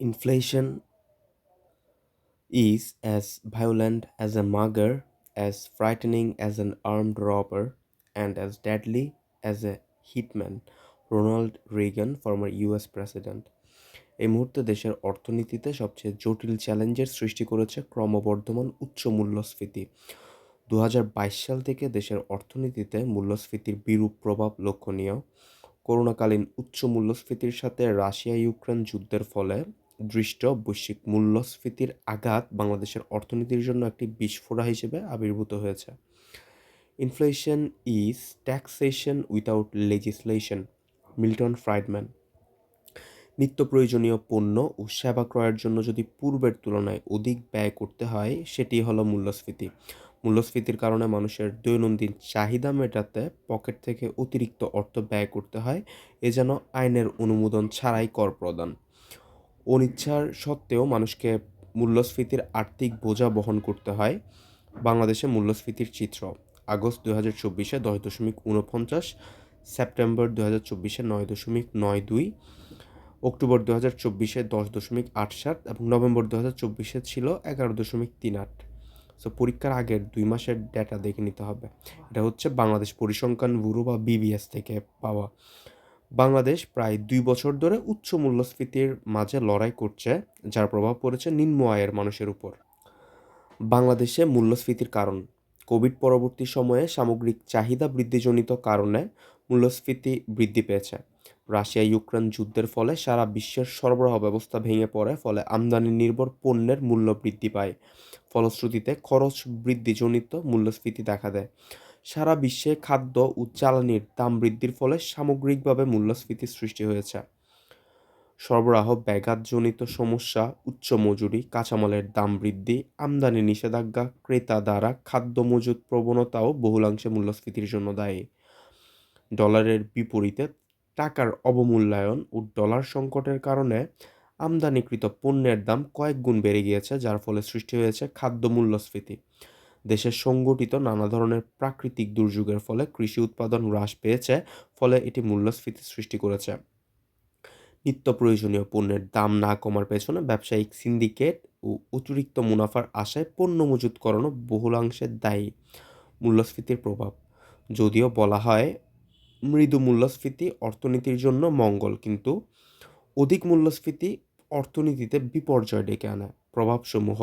Inflation is as violent as a mugger, as frightening as an armed robber, and as deadly as a hitman. Ronald Reagan former US president এই মুহূর্তে দেশের অর্থনীতিতে সবচেয়ে জটিল চ্যালেঞ্জের সৃষ্টি করেছে ক্রমবর্ধমান উচ্চ মূল্যস্ফীতি দু হাজার বাইশ সাল থেকে দেশের অর্থনীতিতে মূল্যস্ফীতির বিরূপ প্রভাব লক্ষণীয় করোনাকালীন উচ্চ মূল্যস্ফীতির সাথে রাশিয়া ইউক্রেন যুদ্ধের ফলে দৃষ্ট বৈশ্বিক মূল্যস্ফীতির আঘাত বাংলাদেশের অর্থনীতির জন্য একটি বিস্ফোরা হিসেবে আবির্ভূত হয়েছে। Inflation is taxation without legislation Milton Friedman নিত্য প্রয়োজনীয় পণ্য ও সেবা ক্রয়ের জন্য যদি পূর্বের তুলনায় অধিক ব্যয় করতে হয়, সেটি হলো মূল্যস্ফীতি। মূল্যস্ফীতির কারণে মানুষের দৈনন্দিন চাহিদা মেটাতে পকেট থেকে অতিরিক্ত অর্থ ব্যয় করতে হয়, এ যেন আইনের অনুমোদন ছাড়াই কর প্রদান। অনিচ্ছার সত্ত্বেও মানুষকে মূল্যস্ফীতির আর্থিক বোঝা বহন করতে হয় বাংলাদেশে মূল্যস্ফীতির চিত্র। আগস্ট দু হাজার চব্বিশে দশ দশমিক উনপঞ্চাশ সেপ্টেম্বর দু হাজার চব্বিশে নয় দশমিক নয় দুই, অক্টোবর দু হাজার চব্বিশে দশ দশমিক আট সাত এবং নভেম্বর দু হাজার চব্বিশে ছিল এগারো দশমিক তিন আট। সো পরীক্ষার আগের দুই মাসের ডেটা দেখে নিতে হবে। এটা হচ্ছে বাংলাদেশ পরিসংখ্যান ব্যুরো বা বিবিএস থেকে পাওয়া। বাংলাদেশ প্রায় দুই বছর ধরে উচ্চ মূল্যস্ফীতির মাঝে লড়াই করছে, যার প্রভাব পড়েছে নিম্ন আয়ের মানুষের উপর। বাংলাদেশে মূল্যস্ফীতির কারণ, কোভিড পরবর্তী সময়ে সামগ্রিক চাহিদা বৃদ্ধিজনিত কারণে মূল্যস্ফীতি বৃদ্ধি পেয়েছে। রাশিয়া ইউক্রেন যুদ্ধের ফলে সারা বিশ্বের সরবরাহ ব্যবস্থা ভেঙে পড়ে, ফলে আমদানি নির্ভর পণ্যের মূল্য বৃদ্ধি পায়। ফলশ্রুতিতে খরচ বৃদ্ধিজনিত মূল্যস্ফীতি দেখা দেয়। সারা বিশ্বে খাদ্য ও জ্বালানির দাম বৃদ্ধির ফলে সামগ্রিকভাবে মূল্যস্ফীতির সৃষ্টি হয়েছে। সরবরাহ ব্যাঘাতজনিত সমস্যা, উচ্চ মজুরি, কাঁচামালের দাম বৃদ্ধি, আমদানি নিষেধাজ্ঞা, ক্রেতা দ্বারা খাদ্য মজুত প্রবণতাও বহুলাংশে মূল্যস্ফীতির জন্য দায়ী। ডলারের বিপরীতে টাকার অবমূল্যায়ন ও ডলার সংকটের কারণে আমদানিকৃত পণ্যের দাম কয়েক গুণ বেড়ে গিয়েছে, যার ফলে সৃষ্টি হয়েছে খাদ্য মূল্যস্ফীতি। দেশের সংগঠিত নানা ধরনের প্রাকৃতিক দুর্যোগের ফলে কৃষি উৎপাদন হ্রাস পেয়েছে, ফলে এটি মূল্যস্ফীতি সৃষ্টি করেছে। নিত্য প্রয়োজনীয় পণ্যের দাম না কমার পেছনে ব্যবসায়িক সিন্ডিকেট ও অতিরিক্ত মুনাফার আশায় পণ্য মজুতকরণও বহুলাংশে দায়ী মূল্যস্ফীতির প্রভাব। যদিও বলা হয়, মৃদু মূল্যস্ফীতি অর্থনীতির জন্য মঙ্গল, কিন্তু অধিক মূল্যস্ফীতি অর্থনীতিতে বিপর্যয় ডেকে আনে। প্রভাবসমূহ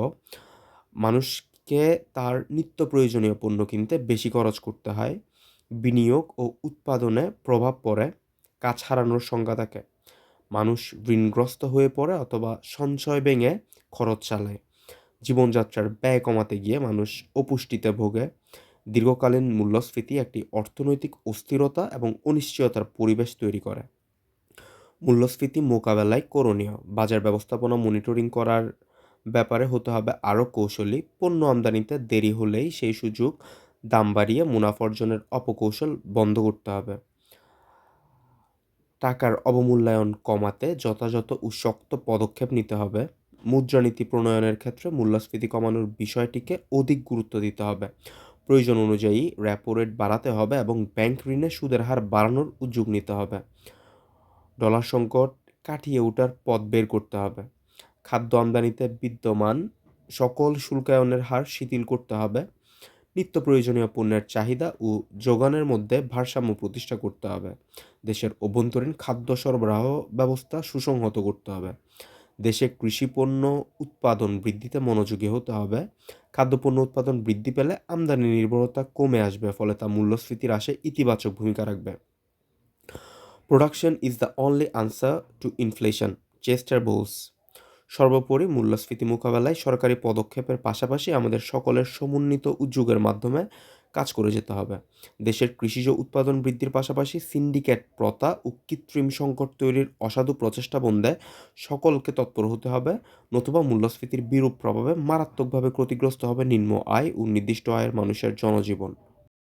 মানুষকে তার নিত্য প্রয়োজনীয় পণ্য কিনতে বেশি খরচ করতে হয়। বিনিয়োগ ও উৎপাদনে প্রভাব পড়ে, কাজ হারানোর সংজ্ঞা থাকে। মানুষ ঋণগ্রস্ত হয়ে পড়ে অথবা সঞ্চয় ভেঙে খরচ চালায়। জীবনযাত্রার ব্যয় কমাতে গিয়ে মানুষ অপুষ্টিতে ভোগে। দীর্ঘকালীন মূল্যস্ফীতি একটি অর্থনৈতিক অস্থিরতা এবং অনিশ্চয়তার পরিবেশ তৈরি করে। মূল্যস্ফীতি মোকাবেলায় করণীয়। বাজার ব্যবস্থাপনা মনিটরিং করার ব্যাপারে হতে হবে আরও কৌশলী। পণ্য আমদানিতে দেরি হলেই সেই সুযোগ দাম বাড়িয়ে মুনাফা অর্জনের অপকৌশল বন্ধ করতে হবে। টাকার অবমূল্যায়ন কমাতে যথাযথ ও শক্ত পদক্ষেপ নিতে হবে। মুদ্রানীতি প্রণয়নের ক্ষেত্রে মূল্যস্ফীতি কমানোর বিষয়টিকে অধিক গুরুত্ব দিতে হবে। প্রয়োজন অনুযায়ী র্যাপো রেট বাড়াতে হবে এবং ব্যাংক ঋণে সুদের হার বাড়ানোর উদ্যোগ নিতে হবে। ডলার সংকট কাটিয়ে ওঠার পথ বের করতে হবে। খাদ্য আমদানিতে বিদ্যমান সকল শুল্কায়নের হার শিথিল করতে হবে। নিত্য প্রয়োজনীয় পণ্যের চাহিদা ও যোগানের মধ্যে ভারসাম্য প্রতিষ্ঠা করতে হবে। দেশের অভ্যন্তরীণ খাদ্য সরবরাহ ব্যবস্থা সুসংহত করতে হবে। দেশে কৃষিপণ্য উৎপাদন বৃদ্ধিতে মনোযোগী হতে হবে। খাদ্যপণ্য উৎপাদন বৃদ্ধি পেলে আমদানি নির্ভরতা কমে আসবে, ফলে তা মূল্যস্ফীতির আসে ইতিবাচক ভূমিকা রাখবে। Production is the only answer to inflation Chester Bowles সর্বোপরি মূল্যস্ফীতি মোকাবেলায় সরকারি পদক্ষেপের পাশাপাশি আমাদের সকলের সমন্বিত উদ্যোগের মাধ্যমে কাজ করে যেতে হবে। দেশের কৃষিজ উৎপাদন বৃদ্ধির পাশাপাশি সিন্ডিকেট প্রথা ও কৃত্রিম সংকট তৈরির অসাধু প্রচেষ্টা বন্ধে সকলকে তৎপর হতে হবে। নতুবা মূল্যস্ফীতির বিরূপ প্রভাবে মারাত্মকভাবে ক্ষতিগ্রস্ত হবে নিম্ন আয় ও নির্দিষ্ট আয়ের মানুষের জনজীবন।